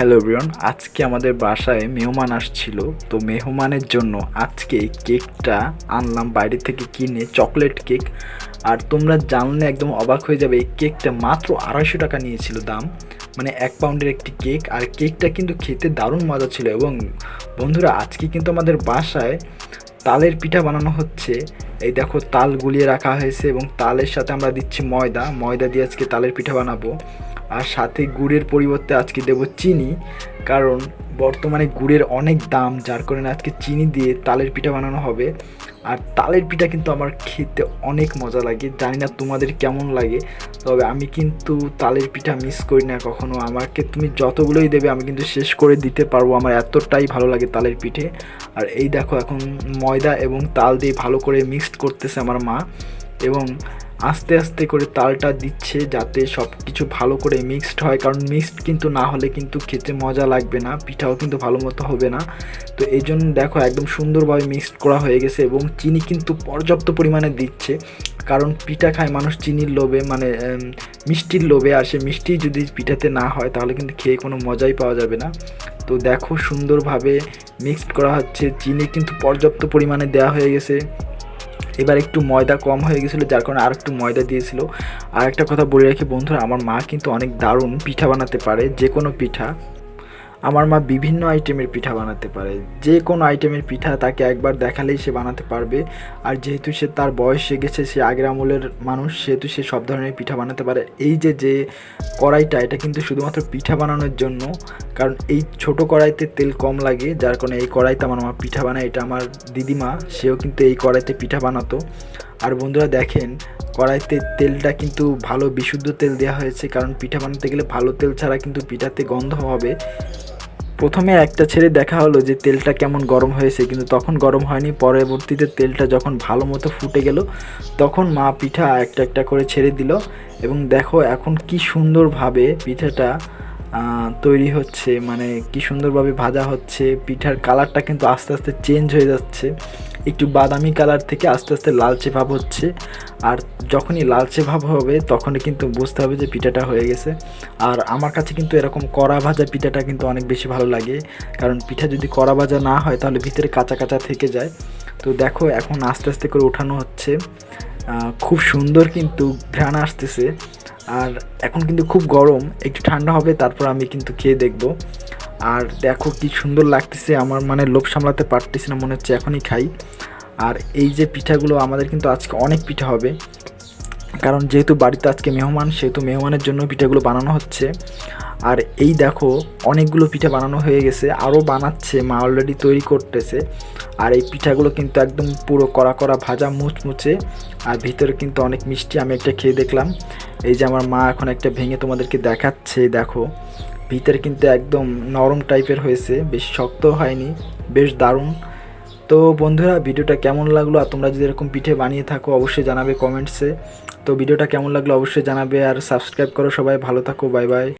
Hello everyone, আজকে আমাদের বাসায় মেহমান আসছিল। তো মেহমানের জন্য আজকে কেকটা আনলাম, বাইরে থেকে কিনে চকলেট কেক। আর তোমরা জানলে একদম অবাক হয়ে যাবে, এই কেকটা মাত্র আড়াইশো টাকা নিয়েছিল দাম। মানে এক পাউন্ডের একটি কেক। আর কেকটা কিন্তু খেতে দারুণ মজা ছিল এবং বন্ধুরা, আজকে কিন্তু আমাদের বাসায় তালের পিঠা বানানো হচ্ছে। এই দেখো, তাল গুলিয়ে রাখা হয়েছে এবং তালের সাথে আমরা দিচ্ছি ময়দা। ময়দা দিয়ে আজকে তালের পিঠা বানাবো। আর সাথে গুড়ের পরিবর্তে আজকে দেব চিনি, কারণ বর্তমানে গুড়ের অনেক দাম, যার কারণে আজকে চিনি দিয়ে তালের পিঠা বানানো হবে। আর তালের পিঠা কিন্তু আমার খেতে অনেক মজা লাগে, জানি না তোমাদের কেমন লাগে, তবে আমি কিন্তু তালের পিঠা মিস করি না কখনো। আমাকে তুমি যতগুলোই দেবে, আমি কিন্তু শেষ করে দিতে পারব। আমার এতটাই ভালো লাগে তালের পিঠে। আর এই দেখো, এখন ময়দা এবং তাল দিয়ে ভালো করে মিক্সড করতেছে আমার মা। এবং আস্তে আস্তে করে তালটা দিচ্ছে যাতে সব কিছু ভালো করে মিক্সড হয়। কারণ মিক্সড কিন্তু না হলে কিন্তু খেতে মজা লাগবে না, পিঠাও কিন্তু ভালো মতো হবে না। তো এই জন্য দেখো একদম সুন্দরভাবে মিক্সড করা হয়ে গেছে এবং চিনি কিন্তু পর্যাপ্ত পরিমাণে দিচ্ছে। কারণ পিঠা খায় মানুষ চিনির লোভে মানে মিষ্টির লোভে। আর সে মিষ্টি যদি পিঠাতে না হয় তাহলে কিন্তু খেয়ে কোনো মজাই পাওয়া যাবে না। তো দেখো সুন্দরভাবে মিক্সড করা হচ্ছে। চিনি কিন্তু পর্যাপ্ত পরিমাণে দেওয়া হয়ে গেছে। এবার একটু ময়দা কম হয়ে গেছিল, যার কারণে আর একটু ময়দা দিয়েছিল। আর একটা কথা বলে রাখি বন্ধুরা, আমার মা কিন্তু অনেক দারুণ পিঠা বানাতে পারে যে কোনো পিঠা। আমার মা বিভিন্ন আইটেমের পিঠা বানাতে পারে। যে কোনো আইটেমের পিঠা তাকে একবার দেখালেই সে বানাতে পারবে। আর যেহেতু সে তার বয়স গেছে, সে আগের আমলের মানুষ, সেহেতু সে সব ধরনের পিঠা বানাতে পারে। এই যে যে কড়াইটা, এটা কিন্তু শুধুমাত্র পিঠা বানানোর জন্য। কারণ এই ছোট কড়াইতে তেল কম লাগে, যার কারণে এই কড়াইতে আমার মা পিঠা বানায়, এটা আমার দিদিমা, সেও কিন্তু এই কড়াইতে পিঠা বানাতো। আর বন্ধুরা দেখেন, কড়াইতে তেলটা কিন্তু ভালো বিশুদ্ধ তেল দেওয়া হয়েছে, কারণ পিঠা বানাতে গেলে ভালো তেল ছাড়া কিন্তু পিঠাতে গন্ধ হবে। প্রথমে একটা ছেড়ে দেখা হলো যে তেলটা কেমন গরম হয়েছে, কিন্তু তখন গরম হয়নি। পরবর্তীতে তেলটা যখন ভালো মতো ফুটে গেল, তখন মা পিঠা একটা একটা করে ছেড়ে দিল। এবং দেখো এখন কি সুন্দরভাবে পিঠাটা তৈরি হচ্ছে মানে কি সুন্দরভাবে ভাজা হচ্ছে। পিঠার কালারটা কিন্তু আস্তে আস্তে চেঞ্জ হয়ে যাচ্ছে। একটু বাদামি কালার থেকে আস্তে আস্তে লালচে ভাব হচ্ছে। আর যখনই লালচে ভাব হবে, তখনই কিন্তু বুঝতে হবে যে পিঠাটা হয়ে গেছে। আর আমার কাছে কিন্তু এরকম কড়া ভাজা পিঠাটা কিন্তু অনেক বেশি ভালো লাগে। কারণ পিঠা যদি কড়া ভাজা না হয়, তাহলে ভিতরে কাঁচা কাঁচা থেকে যায়। তো দেখো, এখন আস্তে আস্তে করে ওঠানো হচ্ছে। খুব সুন্দর কিন্তু ঘ্রাণ আসতেছে। আর এখন কিন্তু খুব গরম, একটু ঠান্ডা হবে, তারপর আমি কিন্তু খেয়ে দেখব। আর দেখো কি সুন্দর লাগতেছে, আমার মানে লোভ সামলাতে পারতেছি না, মনে হচ্ছে এখনই খাই। আর এই যে পিঠাগুলো, আমাদের কিন্তু আজকে অনেক পিঠা হবে। কারণ যেহেতু বাড়িতে আজকে মেহমান, সেহেতু মেহমানের জন্য পিঠাগুলো বানানো হচ্ছে। আর এই দেখো, অনেকগুলো পিঠা বানানো হয়ে গেছে, আরও বানাচ্ছে, মা অলরেডি তৈরি করতেছে। আর এই পিঠাগুলো কিন্তু একদম পুরো কড়া কড়া ভাজা, মুচমুচে, আর ভিতরে কিন্তু অনেক মিষ্টি, আমি একটা খেয়ে দেখলাম। এই যে আমার মা এখন একটা ভেঙে তোমাদেরকে দেখাচ্ছে, দেখো। ভিতরে কিন্তু একদম নরম টাইপের হয়েছে, বেশ শক্ত হয়নি, বেশ দারুণ। তো বন্ধুরা, ভিডিওটা কেমন লাগল আর তোমরা যদি এরকম পিঠে বানিয়ে থাকো, অবশ্যই জানাবে কমেন্টসে। তো ভিডিওটা কেমন লাগল অবশ্যই জানাবে আর সাবস্ক্রাইব করো সবাই। ভালো থাকো, বাই বাই।